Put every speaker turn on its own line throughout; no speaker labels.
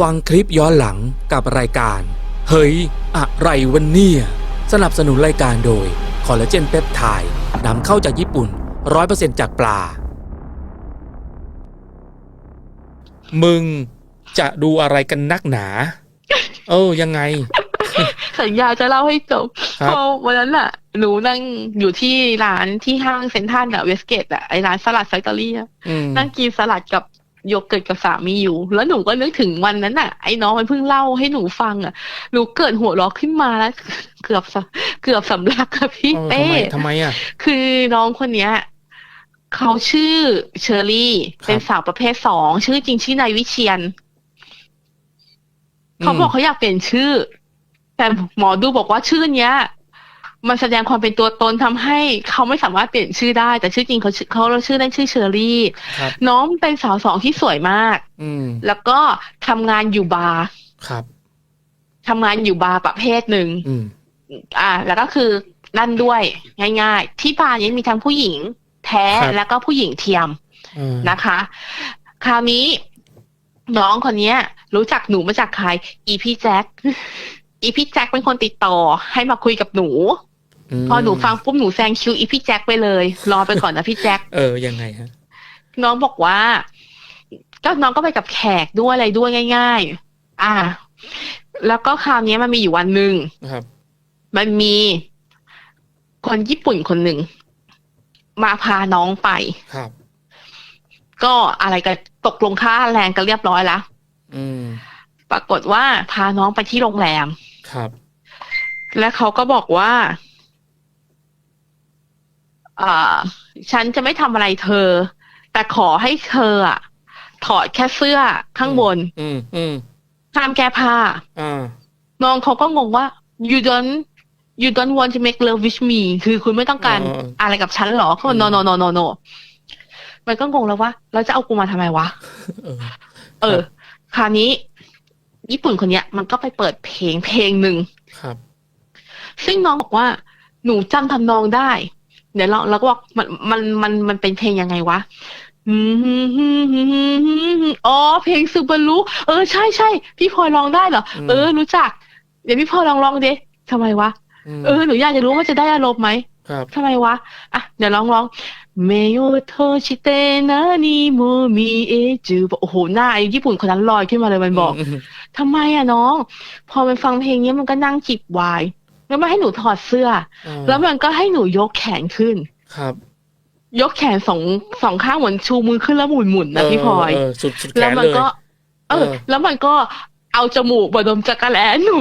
ฟังคลิปย้อนหลังกับรายการ เฮ้ย อะไรวันเนี่ยสนับสนุนรายการโดยคอลลาเจนเปปไทด์นำเข้าจากญี่ปุ่น 100%จากปลา มึงจะดูอะไรกันนักหนา เออ ยังไง
สัญญาจะเล่าให้จบ
ครับ
พอวันนั้นน่ะ หนูนั่งอยู่ที่ร้านที่ห้างเซ็นทรัลอะเวสเกตอะไอร้านสลัดไซตอรี่อะ
อืม
นั่งกินสลัดกับ โยเกิร์ตกับสามีอยู่ แล้วหนูก็นึกถึงวันนั้นน่ะไอ้น้องมันเพิ่งเล่าให้หนูฟังอะหนูเกิดหัวเราะขึ้นมาแล้ว เกือบสเกือบสำลักอะพี่
เออ
เป้
ทำไมทำไมอะ
คือน้องคนเนี้ยเขาชื่อเชอรี่
ครับ
เป็นสาวประเภทสองชื่อจริงชื่อนายวิเชียนเขาบอกเขาอยากเปลี่ยนชื่อ แต่หมอดูบอกว่าชื่อเนี้ย มันแสดงความเป็นตัวตนทำให้เขาไม่สามารถเปลี่ยนชื่อได้ แต่ชื่อจริงเขาชื่อเขาชื่อเล่นชื่อเชอรี่
ครับ
น้องเป็นสาวสองที่สวยมาก
อืม
แล้วก็ทำงานอยู่บาร์
ครับ
ทำงานอยู่บาร์ประเภทหนึ่ง
อืม
อ่า แล้วก็คือนั่นด้วยง่าย ๆ ที่บาร์นี้มีทั้งผู้หญิง แท้
ครับ
แล้วก็ผู้หญิงเทียม
เออ
นะคะ คราวนี้น้องคนเนี้ย รู้จักหนูมาจากใคร อีพี่แจ็คอีพี่แจ็คเป็นคนติดต่อให้มาคุยกับหนู
ม
พอหนูฟังปุ๊บหนูแซงคิวอีพี่แจ็คไปเลย รอไปก่อนนะพี่แจ็ค
เออยังไงฮะ
น้องบอกว่า ก็น้องก็ไปกับแขกด้วยอะไรด้วยง่าย ๆ อ่า แล้วก็คราวนี้มันมีอยู่วันหนึ่ง
ครับ
มันมีคนญี่ปุ่นคนหนึ่งมาพาน้องไป
ครับ
ก็อะไรกันตกลงค่าแรงกันเรียบร้อยแล้ว
อืม
ปรากฏว่าพาน้องไปที่โรงแรม
ครับ
และเขาก็บอกว่า อ่าฉันจะไม่ทำอะไรเธอ แต่ขอให้เธออะถอดแค่เสื้อข้างบน
อืมอืม
ห้ามแก้ผ้า
อ่า
น้องเขาก็งงว่า you don't you don't want to make love with me คือคุณไม่ต้องการ
เออ
อะไรกับฉันเหรอเขาบอก no no no no no มันก็งงแล้วว่า เราจะเอากูมาทำไมวะ
เออ
เออ คราวนี้ ญี่ปุ่นคนเนี้ย มันก็ไปเปิดเพลงเพลงหนึ่ง
ครับ
ซึ่งน้องบอกว่า หนูจำทำนองได้ เดี๋ยวเราเราก็บอกมันมันมันมันเป็นเพลงยังไงวะอืมอ๋อ เพลงซูบารุเออใช่ใช่พี่พลอยร้องได้เหรอ เออ รู้จัก เดี๋ยวพี่พลอยลองร้องดิทำไมวะ เออหนูอยากจะรู้ว่าจะได้อารมณ์ไหม
ครับ
ทำไมวะ อะ เดี๋ยวลองร้องเมโยโทชิเตนานิโมมิเอจูโอ้โหหน้าไอ้ญี่ปุ่นคนนั้นลอยขึ้นมาเลยมันบอกทำไมอะน้อง พอมันฟังเพลงนี้มันก็นั่งจิบวน์ แล้วมันให้หนูถอดเสื้อ
อ่า
แล้วมันก็ให้หนูยกแขนขึ้น
ครับ
ยกแขนสองสองข้างเหมือนชูมือขึ้นแล้วหมุนหมุนๆนะพี่พลอย
เอสุดสุดแข
แล้ว
น
มั
เลย
ก็เออ
เออ
แล้วมันก็เอาจมูกมาดมจักรแลหนู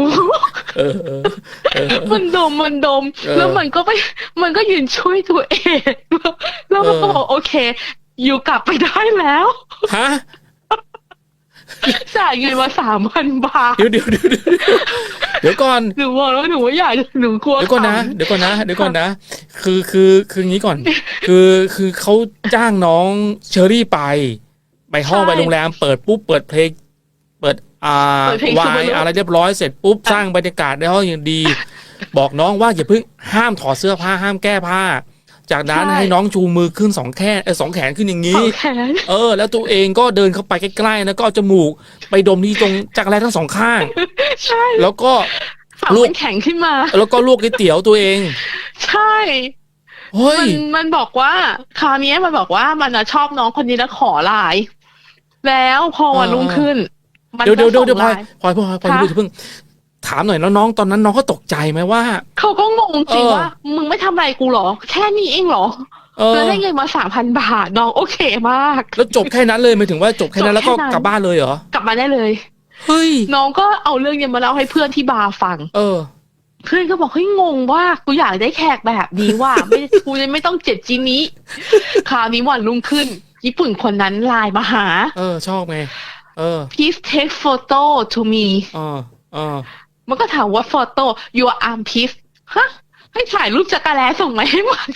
เออเออเออ
มันดมมันดม
เออ
แล้วมันก็ไป มันก็ยืนช่วยตัวเองแล้วมันก็
เออ
บอกโอเค อยู่กลับไปได้แล้ว
ฮะ
จ่ายเงินมาสามพันบาท
เดี๋ยวเดี๋ยวเดี๋ยว เดี๋ยวเดี๋ยวก่อน
หนูบอกแล้วหนูว่าอยากจะหนูกลัว
เดี๋ยวก่อนนะ
ขำ
เดี๋ยวก่อนนะเดี๋ยวก่อนนะ คือคือคืองี้ก่อน คือคือเขาจ้างน้องเชอรี่ไป ไปห้อง
ใช่
ไปโรงแรมเปิดปุ๊บเปิดเพลงเปิดอ่า
เปิดเพลง
วา
ซู
ย
บารุ
อะไรเรียบร้อยเสร็จปุ๊บ
อะ
สร้างบรรยากาศในห้องอย่างดี บอกน้องว่าอย่าเพิ่งห้ามถอดเสื้อผ้าห้ามแก้ผ้า จากนั้นให้น้องชูมือขึ้นสองแขนเออสองแขนขึ้นอย่าง
ส
นี้
องแขน
เออ แล้วตัวเองก็เดินเข้าไปใกล้ๆแล้วก็เอาจมูกไปดมที่ตรงจักรแลทั้งสองข้าง
ใช่
แล้วก็
ฝั่ง
ลูก
มันแข็งขึ้นมา
แล้วก็ลวกก๋วยเตี๋ยวตัวเอง
ใช่
เฮ้ย
มันมันบอกว่าคราวนี้มันบอกว่ามันอะชอบน้องคนนี้แล้วขอไลน์แล้วพอวัน
เออ
รุ่งขึ้นมัน
เดี๋ยวเดี๋ยว
ก็
เดี๋ยว
ส่ง
เดี๋ยวพลอย
ไลน์
พลอยพลอยพลอย
คะ
เพิ่งเพิ่งถามหน่อยแล้วน้องตอนนั้นน้องก็ตกใจไหมว่า
เขาก็งงจริง
เออ
ว่ามึงไม่ทำอะไรกูเหรอ แค่นี้เองเหรอ
เออ
แล้วได้เงินมาสามพันบาทน้องโอเคมาก
แล้วจบแค่นั้นเลยหมายถึงว่าจบแค่นั้น
จบ
แล้วก็
แค่นั้น
กลับบ้านเลยเหรอ
กลับมาได้เลย
เฮ้ย
น้องก็เอาเรื่องเนี้ยมาเล่าให้เพื่อนที่บาร์ฟัง
เออ
เพื่อนก็บอกเฮ้ยงงว่ากูอยากได้แขกแบบนี้ว่า ไม่กูจะไม่ต้องเจ็ดจีนี้ คราวนี้วันรุ่งขึ้น ญี่ปุ่นคนนั้นไลน์มาหา
เออ ชอบไง เออ
please take photo to me
เออเออ
มันก็ถามว่า photo your arm piece ฮะ ให้ถ่ายรูปจักรแลส่งมาให้มัน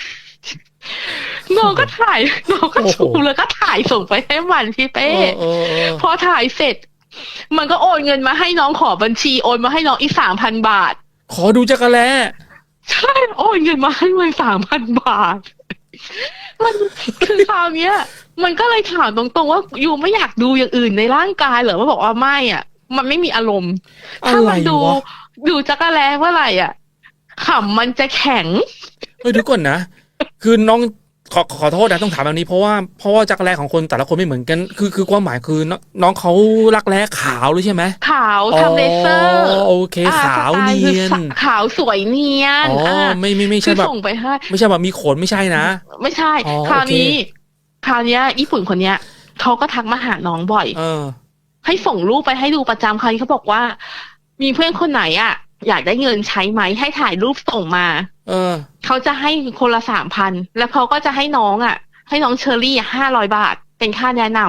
น้องก็ถ่ายน้องก็
โอ้โห
ชูแล้วก็ถ่ายส่งไปให้มันพี่
เอ
เป้
อเออเออ
พอถ่ายเสร็จ มันก็โอนเงินมาให้น้องขอบัญชีโอนมาให้น้องอีกสามพันบาท
ขอดูจักรแล
ใช่โอนเงินมาให้มันสามพันบาท มันคือคราวเนี้ย มันก็เลยถามตรงๆว่ายูไม่อยากดูอย่างอื่นในร่างกายเหรอว่าบอกว่าไม่อะ มันไม่มีอารมณ์
อะ
ถ้า
ไร
มันดู
วะ
ดูจักรแล้เมื่อไหร่อะขำมันจะแข็ง
เฮ้ยเดี๋ยวก่อนนะ คือน้อง ขอขอโทษนะต้องถามแบบนี้เพราะว่าเพราะว่าจักรแร้ของคนแต่ละคนไม่เหมือนกัน คือคือความหมายคือน้องน้องเขารักแร้ขาวเลยใช่ไหม
ขาวทำเลเซอร์
อ๋อโอเค
อ่
ขาว
สไตล์
เนียน
คือขาวสวยเนียน
อ๋ออ่าไม่ไม่ไม่
คื
ใช่
อ
แบบ
ส่งไปให้
ไม่ใช่แบบมีขนไม่ใช่นะ
ไม่ใช่
อ๋อ
คราวนี้
โอเค
คราวเนี้ยญี่ปุ่นคนเนี้ยเขาก็ทักมาหาน้องบ่อย
เออ
ให้ส่งรูปไปให้ดูประจำคราวนี้เขาบอกว่า มีเพื่อนคนไหนอะ อยากได้เงินใช้ไหมให้ถ่ายรูปส่งมา
เออ
เขาจะให้คนละสามพันแล้วเขาก็จะให้น้องอะ ให้น้องเชอรี่ห้าร้อยบาท เป็นค่าแนะน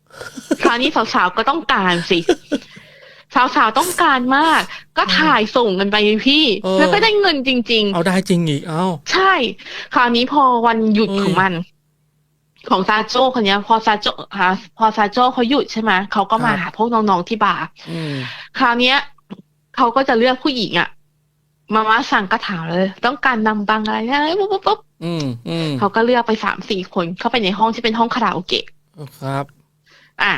ำคราวนี้สาวๆก็ต้องการสิสาวๆต้องการมาก ก็ถ่ายส่งกันไปพี่
เออ
แล้วก็ได้เงินจริง ๆ
เอาได้จริงอีกเอ้า
ใช่ คราวนี้พอวันหยุด
เอ้ย
ของมัน ของซาโจ้คนเนี้ยพอซาโจ้ฮะพอซาโจ้เขาหยุดใช่ไหมเขาก็มาหาพวกน้องๆที่บาร์
อืม
คราวเนี้ยเขาก็จะเลือกผู้หญิงอะ มาม่าสั่งก็ถามเลย ต้องการนำบังอะไรนะปุ๊บปุ๊บปุ๊บ
อืมอืม
เขาก็เลือกไปสามสี่คนเข้าไปในห้องที่เป็นห้องคาราโอเกะ
ครับ
อะ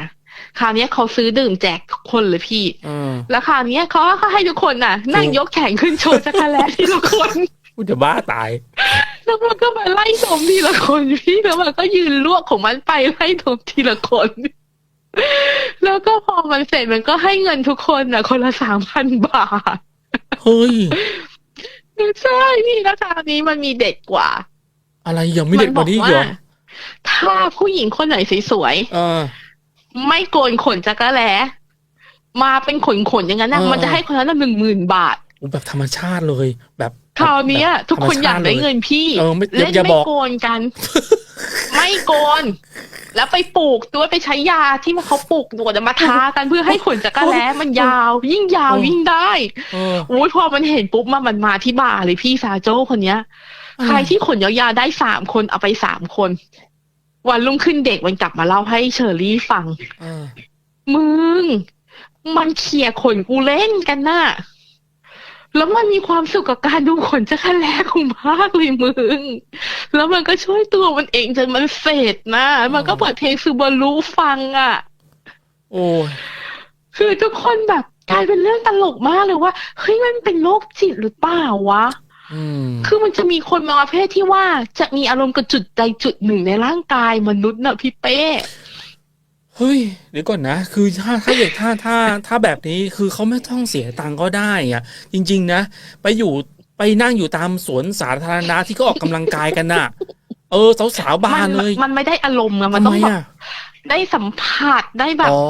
คราวเนี้ยเขาซื้อดื่มแจกทุกคนเลยพี่
เออ
แล้วคราวเนี้ยเขาก็ให้ทุกคนน่ะ นั่งยกแขนขึ้นโชว์จักรแลทีละคน
กูจะบ้าตาย
แล้วมันก็มาไล่ดมทีละคนพี่แล้วมันก็ยืนลวกของมันไปไล่ดมทีละคน แล้วก็พอมันเสร็จมันก็ให้เงินทุกคนน่ะ คนละสามพันบาท
เฮ้ย
ใช่พี่ราคราวนี้มันมีเด็ดกว่า
อะไรยังไม่เด็ดกว่านี้อีกเหรอ
ถ้าผู้หญิงคนไหนสวย
เออ
ๆไม่โกนขนจักรแล้มาเป็นขนขนๆอย่างนั้นนะ
เออ
มันจะให้คนนั้นหนึ่งหมื่นบาท
โอ้แบบธรรมชาติเลย แบบ
คราวเนี้ย
แบบ
ทุกคนอยากได้
ธรรมชติล
เงินพี่
เออไม่อย่า
เล่น
อย่า
ไม่
บอก
โกนกัน ไม่โกน แล้วไปปลูกด้วยไปใช้ยาที่มันเขาปลูกหนวดมาทากันเพื่อให้ขนจักรแล้มันยาว ยิ่งยาว
เออ
ยิ่งได้
เออ
โอ้ยพอมันเห็นปุ๊บมามันมาที่บาร์เลยพี่ซาโจ้คนเนี้ย
อืม
ใครที่ขนยาวๆได้สามคนเอาไปสามคน วันรุ่งขึ้นเด็กมันกลับมาเล่าให้เชอรี่ฟัง
เออ
มึง มันเขี่ยขนกูเล่นกันน่ะ แล้วมันมีความสุขกับการดูขนจักรแลของมากเลยมึง แล้วมันก็ช่วยตัวมันเองจนมันเสร็จนะมันก็เปิดเพลงซูบารุฟังอะ
โอ้ย
คือทุกคนแบบกลายเป็นเรื่องตลกมากเลยว่าเฮ้ยมันเป็นโรคจิตหรือเปล่าวะ
อืม
คือมันจะมีคนบางประเภทที่ว่าจะมีอารมณ์กับจุดใดจุดหนึ่งในร่างกายมนุษย์น่ะพี่เป้
เฮ้ยเดี๋ยวก่อนนะ คือถ้าถ้าอย่างถ้าถ้าถ้าแบบนี้คือเขาไม่ต้องเสียตังค์ก็ได้อะจริง ๆ นะ ไปอยู่ไปนั่งอยู่ตามสวนสาธารณะที่เขาออกกำลังกายกันน่ะ เออสาวๆบานเลย
มันไม่ได้อารมณ์อะมัน
ทำ
ต้อง
ไม
แบบ
อะ
ได้สัมผัสได้แบบ
อ๋อ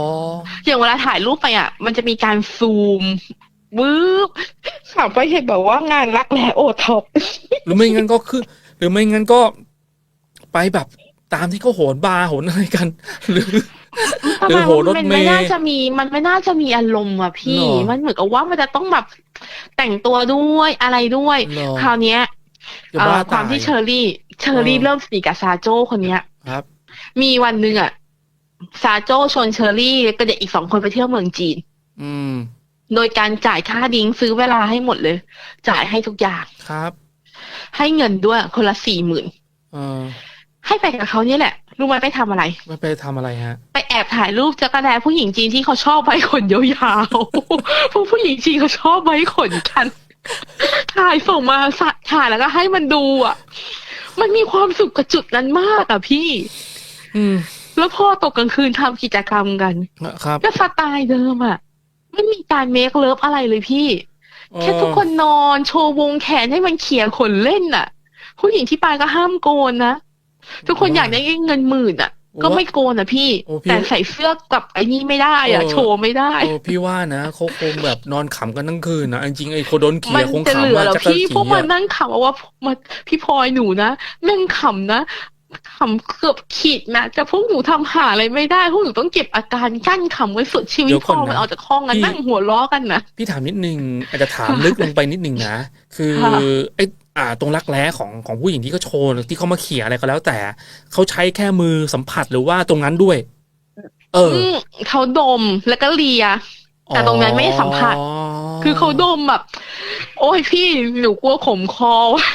อย่างเวลาถ่ายรูปไปอะ มันจะมีการซูมวืบถามไปเห็นแบบว่างานรักแร้โอท็อป
หรือไม่งั้นก็คือ หรือไม่งั้นก็ไปแบบตามที่เขาโหนบาร์โหนอะไรกัน หรือ หรือโหรถ
มัน
เม
ไม่
ล์
น่าจะมีมันไม่น่าจะมีอารมณ์อะพี่
หรอ
มันเหมือนกับว่ามันจะต้องแบบแต่งตัวด้วยอะไรด้วย
หรอ
คราวเนี้ย
จะ
เอ่
บ้า
อความ
ตาย
ที่เชอรี่ เชอรี่
เออ
เริ่มสนิทกับซาโจ้คนเนี้ย
ครับ
มีวันหนึ่งอะซาโจ้ชวนเชอรี่กับเด็กอีกสองคนไปเที่ยวเมืองจีน
อืม
โดยการจ่ายค่าดิ้งซื้อเวลาให้หมดเลย จ่ายให้ทุกอย่าง
ครับ
ให้เงินด้วยคนละสี่หมื่น
เออ
ให้ไปกับเขาเนี่ยแหละ รู้ไหมไปทำอะไร
ไม่ไปทำอะไรฮะ
ไปแอบถ่ายรูปจักรแลผู้หญิงจีนที่เขาชอบไว้ขนยาวๆ พวกผู้หญิงจีนเขาชอบไว้ขนกัน ถ่ายส่งมาสะถ่ายแล้วก็ให้มันดูอะ มันมีความสุขกับจุดนั้นมากอะพี่
อืม
แล้วพอตกกลางคืนทำกิจกรรมกัน
ครับ
ก็สไตล์เดิมอะ ไม่มีการเมคเลิฟอะไรเลยพี่ แค่ทุกคนนอนโชว์วงแขนให้มันเขี่ยขนเล่นน่ะ ผู้หญิงที่ไปก็ห้ามโกนนะ ทุกคนอยากได้เงินหมื่นอะ ก็ไม่โกนอะพี่
โอ้พี่
แต่ใส่เสื้อกับไอ้นี่ไม่ได้อะ
เออ
โชว์ไม่ได้
โอ้พี่ว่านะเขาคงแบบนอนขำกันทั้งคืนนะจริงๆไอ้คนโดนเขี่
มั
ยคง
จะเหลื
ขำ
อ
อะ
เหรอ
จักร
พี่
ขี่
พวกมัน
อะ
นั่งขำว่ามาพี่พลอยหนูนะแม่งขำนะขำเกือบขีดนะแต่พวกหนูทำหาอะไรไม่ได้พวกหนูต้องเก็บอาการกั้นขำไว้สุดชีวิตพอมันออกจากห้องกันนั่งหัวล้อกันนะ
พี่ถามนิดนึงอาจจะถามลึกลงไปนิดนึงนะคือ
ค่ะ
ไอ้ อ่าตรงรักแร้ของของผู้หญิงที่เขาโชว์หรือที่เขามาเขี่ยอะไรก็แล้ว แต่เขาใช้แค่มือสัมผัสหรือว่าตรงนั้นด้วย เออ
มเขาดมแล้วก็เลีย แต่ตรงนั้นไม่ได้สัมผัส
อ๋อ
คือเขาดมแบบ โอ้ยพี่หนูกลัวขมคอว่ะ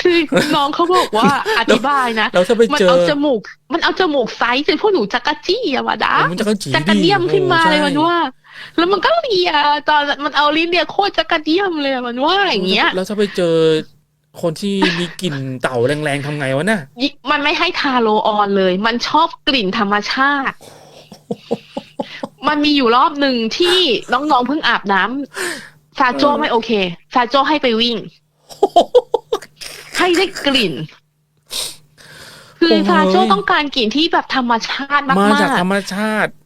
คือน้องเขาบอกว่าอธิบายนะ
แล้วถ้าไป
มัน
เจอ
เอาจมูก มันเอาจมูกไซส์จนพวกหนูจักรจี้อะวะดา
เออมันจะกระจี
จักระเดียมขึ้นมาเลย
โอ้
มันว่า แล้วมันก็เลียตอนมันเอาลิ้นเลียโคตรจักระเดียมเลยอะมันว่าอย่างเงี้ย
แล้วถ้าไปเจอคนที่มีกลิ่นเต่าแรงๆทำไงวะน่ะ
ยิมันไม่ให้ทาโรลออนเลย มันชอบกลิ่นธรรมชาติ มันมีอยู่รอบหนึ่งที่น้องๆเพิ่งอาบน้ำซาโจ้
เออ
ไม่โอเคซาโจ้ให้ไปวิ่ง ให้ได้กลิ่น คือซาโจ้ต้องการกลิ่นที่แบบธรรมชาติ
มา
มา
จาก
ก
ธรรมชาติ
ๆ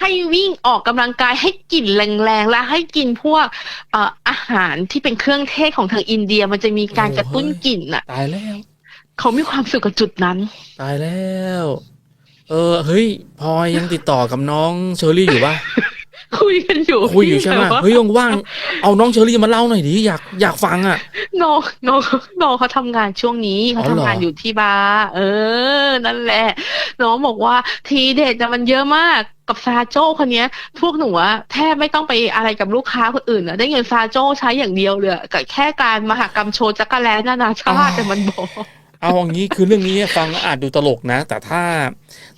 ให้วิ่งออกกำลังกายให้กลิ่นแรงๆและให้กินพวกเอ่ออาหารที่เป็นเครื่องเทศของทางอินเดียมันจะมีการกระตุ้นกลิ่นอะ
ตายแล้ว
เขามีความสุขกับจุดนั้น
ตายแล้ว เออเฮ้ยพลอยยังติดต่อกับน้องเชอรี่อยู่ปะ
คุยกันอยู่
คุยอยู่ใช่ไหม
แต่ว่า
เฮ้ยว่างๆเอาน้องเชอรี่มาเล่าหน่อยดิอยากอยากฟังอะ
น้องน้องน้องเขาทำงานช่วงนี้เขา
อ๋อเหรอ
ทำงานอยู่ที่บาร์เออ นั่นแหละ น้องบอกว่าทีเด็ดนะมันเยอะมาก กับซาโจ้คนเนี้ย พวกหนูอะแทบไม่ต้องไปอะไรกับลูกค้าคนอื่นอะได้เงินซาโจ้ใช้อย่างเดียวเลยกับแค่การมหากรรมโชว์จักรแลนานาชาติแต่มันบอก
เอาอย่างนี้คือเรื่องนี้ฟังอาจดูตลกนะ แต่ถ้า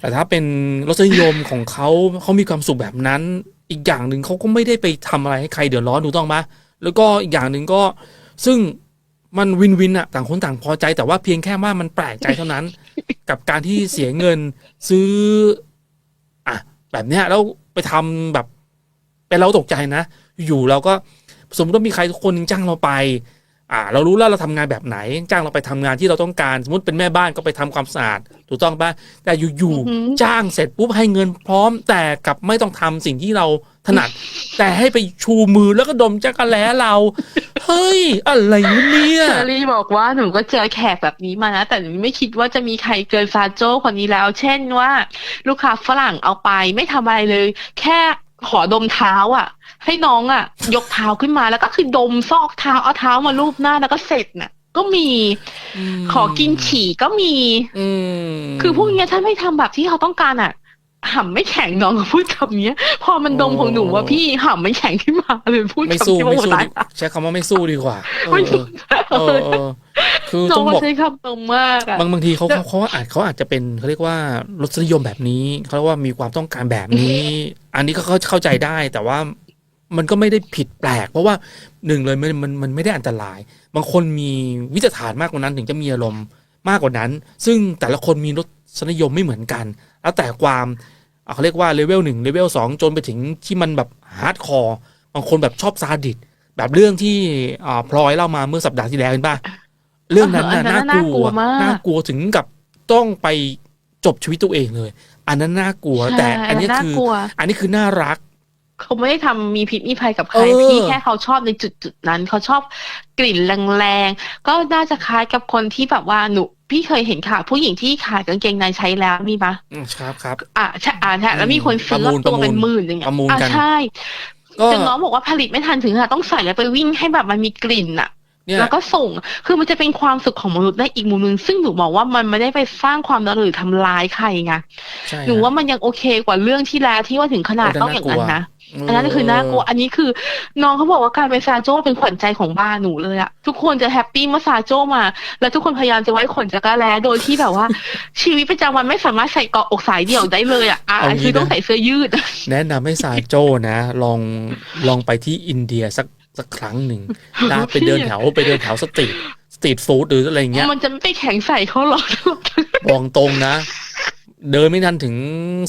แต่ถ้าเป็นรสนิยมของเขาเขามีความสุขแบบนั้น อีกอย่างหนึ่งเขาก็ไม่ได้ไปทำอะไรให้ใครเดือดร้อนถูกต้องไหมแล้วก็อีกอย่างหนึ่งก็ซึ่งมันวินวินอะต่างคนต่างพอใจแต่ว่าเพียงแค่ว่ามันแปลกใจเท่านั้น กับการที่เสียเงินซื้อ แบบเนี้ยแล้วไปทำแบบเป็นเราตกใจนะ อยู่เราก็สมมติว่ามีใครทุกคนหนึ่งจ้างเราไป อ่า เรารู้แล้วเราทำงานแบบไหน จ้างเราไปทำงานที่เราต้องการ สมมติเป็นแม่บ้านก็ไปทำความสะอาดถูกต้องปะแต่อยู่
อือหือ
ๆจ้างเสร็จปุ๊บให้เงินพร้อมแต่กลับไม่ต้องทำสิ่งที่เรา ถนัด แต่ให้ไปชูมือแล้วก็ดมจักรแล้เรา เฮ้ย อะไรวะเนี่ย
เชอรี่บอกว่าหนูก็เจอแขกแบบนี้มานะ แต่หนูไม่คิดว่าจะมีใครเกินซาโจ้คนนี้แล้ว เช่นว่า ลูกค้าฝรั่งเอาไปไม่ทำอะไรเลย แค่ขอดมเท้าอะ ให้น้องอะ ยกเท้าขึ้นมาแล้วก็คือดมซอกเท้าเอาเท้ามาลูบหน้าแล้วก็เสร็จน่ะก็มี
ม
ขอกินฉี่ก็มี
อืม
คือพวกเนี้ยถ้าไม่ทำแบบที่เขาต้องการอะ ห่ำไม่แข็งน้องก็พูดคำเนี้ยพอมันดมของหนูว่าพี่ห่ำไม่แข็งขึ้นมาเลยพูด
ไม่
คำ
สู้
ที่
ไม่
ว่า
สู้
ตาย
ดีใช้คำว่าไม่สู้ดีกว่าเอ
ไม่
อ
สู้
เออเออคือ
น้อ
ต้องง
ก็
บอก
ใช้คำตรงมากอะ
บางบางทีเขาเขาเขาอาจเขาอาจจะเป็นเขาเรียกว่ารสนิยมแบบนี้เขาเรียกว่ามีความต้องการแบบนี้ อันนี้ก็เข้าเข้าใจได้แต่ว่ามันก็ไม่ได้ผิดแปลก เพราะว่าหนึ่งเลยมันมันมันไม่ได้อันตราย บางคนมีวิจารฐานมากกว่านั้นถึงจะมีอารมณ์มากกว่านั้น ซึ่งแต่ละคนมีรส นิยมไม่เหมือนกัน แล้วแต่ความอะเขาเรียกว่าเลเวลหนึ่งเลเวลสองจนไปถึงที่มันแบบฮาร์ดคอร์บางคนแบบชอบซาดิสแบบเรื่องที่อ่าพลอยเล่ามาเมื่อสัปดาห์ที่แล้วเห็นป่ะเรื่องนั้นน่ะ
อันนั้น
น่า
น่ากกลั
ลัว
วมาก
น่ากลัวถึงกับต้องไปจบชีวิตตัวเองเลย อันนั้นน่ากลัว แต่อันนี้
น่า
คือ
กลัว
อันนี้คือน่ารัก
เขาไม่ได้ทำมีพิษมีภัยกับใคร
เออ
พี่แค่เขาชอบในจุดจุดๆนั้น เขาชอบกลิ่นแรงๆก็น่าจะคล้ายกับคนที่แบบว่าหนู พี่เคยเห็นค่ะผู้หญิงที่ขายกางเกงในใช้แล้วมีปะ
อืมครับครับ
อะใช่อะใช่แล้วมีคนซื้อ
ประมูล
ตัวเป็น
ประมูล
หมื่นอย่างเงี้ย
ประมูล
อะ
กัน
ใช่
ก็
จนน้องบอกว่าผลิตไม่ทันถึงขนาดต้องใส่แล้วไปวิ่งให้แบบมันมีกลิ่นอะ
เนี่ย
แล้วก็ส่ง คือมันจะเป็นความสุขของมนุษย์ได้อีกมุมหนึง ซึ่งหนูบอกว่ามันไม่ได้ไปสร้างความระหรือทำร้ายใครไง
ใช่
หนู
ฮะ
ว่ามันยังโอเคกว่าเรื่องที่แล้วที่ว่าถึงขนาดต้องอย่างนั้นนะ
เอั
นนั้นคือน่ากลัว อันนี้คือ น้องเขาบอกว่าการเป็นซาโจ้เป็นขวัญใจของบ้านหนูเลยอะทุกคนจะแฮปปี้เมื่อซาโจ้มา แล้วทุกคนพยายามจะไว้ขนจักรแล้โดยที่แบบว่า ชีวิตประจำวันไม่สามารถใส่เกาะอกสายเดี่ยวได้เลยอะอะ
เอางี้
คือต้อง
นะ
ใส่เสื้อยืด
แนะนำให้ซาโจนะ ลองลองไปที่อินเดียสักสักครั้งหนึ่งนะไปเดินแถวไปเดินแถวสตรีทสตรีทฟู้ดหรืออะไรเงี้ย
มันจะไม่ไปแข็งใส่เขาหรอก
บอกตรงนะ เดินไม่ทันถึง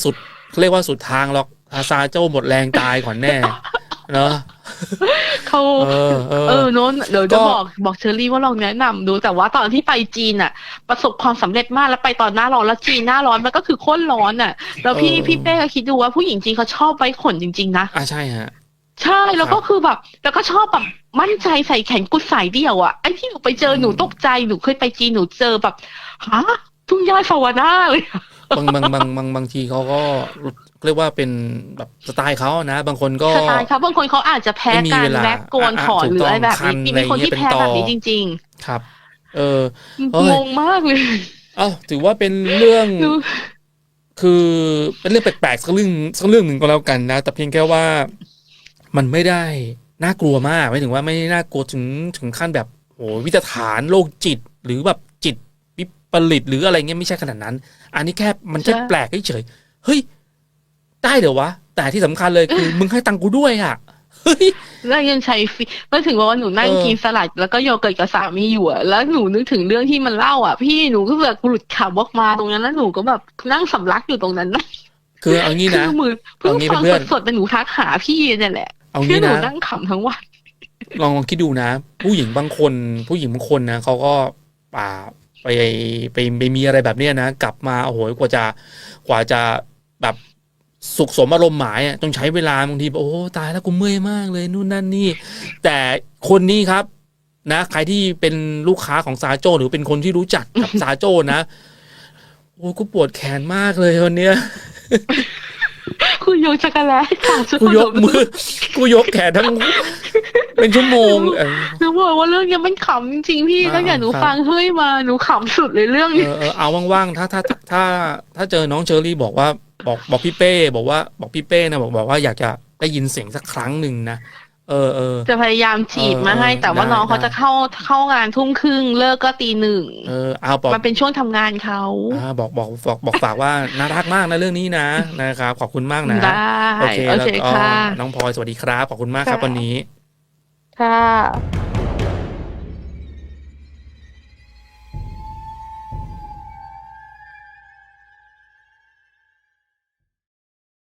สุดเขาเรียกว่าสุดทางหรอก อาซาโจหมดแรงตายก่อนแน่เนาะ
เขา
เออเออ
เออโน้นเดี๋ยว
ก็
จะบอกบอกเชอรี่ว่าลองแนะนำดูแต่ว่าตอนที่ไปจีนอะประสบความสำเร็จมากแล้วไปตอนหน้าร้อนแล้วจีนหน้าร้อนมันก็คือโคตรร้อนอะแล้วพี่พี่เป้ก็คิดดูว่าผู้หญิงจีนเขาชอบไว้ขนจริง ๆ นะ
อ่าใช่ฮะ
ใช่แล้วก็คือแบบ แล้วก็ชอบแบบมั่นใจใส่แขนกุดสายเดี่ยวอะไอ้ที่หนูไปเจอหนูตกใจหนูเคยไปจีนหนูเจอแบบฮะทุ่งหญ้าสวานาเลยอะ
บางบางบางบางบางทีเขาก็ เรียกว่าเป็นแบบสไตล์เขานะ บางคนก็
สไตล์ครับบางคนเขาอาจจะแพ้
ไม่มี
การ
เวลา
แว็กโกน
อะ
ถอน
ถูก
หรืออะไรแบบ
ต้องคัน
นี้มีคนที่
อะไรอย่างเงี้ย
แพ้
เป็นต่อ
แบบนี้จริง
ครับ เออเอ้ย
ๆงงมากเลย
เอ้าถือว่าเป็นเรื่อง
หนู
คือเป็นเรื่องแปลกๆสักเรื่องสักเรื่องหนึ่งก็แล้วกันนะ แต่เพียงแค่ว่ามันไม่ได้น่ากลัวมากไม่ถึงว่าไม่ได้น่ากลัวถึงถึงขั้นแบบโหวิตฐานโรคจิต หรือแบบจิตวิปริตหรืออะไรเงี้ยไม่ใช่ขนาดนั้น อันนี้แค่มันแค่
ใช่
แปลกเฉยๆเฮ้ย ได้เดี๋ยววะ แต่ที่สำคัญเลยคือ มึงให้ตังค์กูด้วยอะเฮ้ย
แล้วยังใช้ฟรีเมื่อถึงว่าหนูนั่ง
เออ
กินสลัด แล้วก็โยเกิร์ตกับสามีอยู่อะแล้วหนูนึกถึงเรื่องที่มันเล่าอะ พี่หนูก็แบบหลุดขำออกมาตรงนั้นแล้วหนูก็แบบนั่งสำลักอยู่ตรงนั้นนะ
คือเอางี้
คื
นะ
อมือเพิ่ง
เอางี้
ฟัง
เพื่อน
สดๆแต่หนูทักหาพี่เนี่ยแหละ
เอา
คือ
งี้
หนู
นะ
นั่งขำทั้งวัน
ลองลองคิดดูนะ ผู้หญิงบางคน ผู้หญิงบางคนนะเขาก็ป่าไปไปไปมีอะไรแบบเนี้ยนะ กลับมาโอ้โหกว่าจะกว่าจะแบบ สุขสมอารมณ์หมายอะต้องใช้เวลาบางทีโอ้ตายแล้วกูเมื่อยมากเลยนู่นนั่นนี่ แต่คนนี้ครับนะ ใครที่เป็นลูกค้าของซาโจหรือเป็นคนที่รู้จักกับซาโจนะ โอ้กูปวดแขนมากเลยวันเนี้ย
คุณโยจักรแล้ขำสุด
กูยกมือ กูยกแขนทั้ง เป็นชั่วโมงเออ
หนูบอกว่าเรื่องเนี้ยมันขำจริงๆพี่
อ่า
ตั้งแต่หนู
ครับ
ฟังเฮ้ยมาหนูขำสุดเลยเรื่อง
เอ
นี้
อเออเอาว่างๆถ้าถ้าถ้า ถ้าเจอน้องเชอรี่บอกว่าบอกบอกพี่เป้ บอกว่าบอกพี่เป้นะบอกบอกว่าอยากจะได้ยินเสียงสักครั้งหนึ่งนะ เออเออ
จะพยายามจีบ
เออ
มาให้
เออ
แต่ว่า
ได้
น้องเขา
ได้
จะเข้าเข้างานทุ่มครึ่งเลิกก็ตีหนึ่ง
เออเอาบอก
มันเป็นช่วงทำงานเขา
อ่าบอกบอกบอกบอกฝากว่าน่ารักมากนะเรื่องนี้นะนะครับขอบคุณมากนะ
ได้
โอเค
โอ
แล้ว
เค
ก็
ค่ะ
น้องพลอยสวัสดีครับขอบคุณมากครับ
ค่ะ
วันนี้
ค่ะ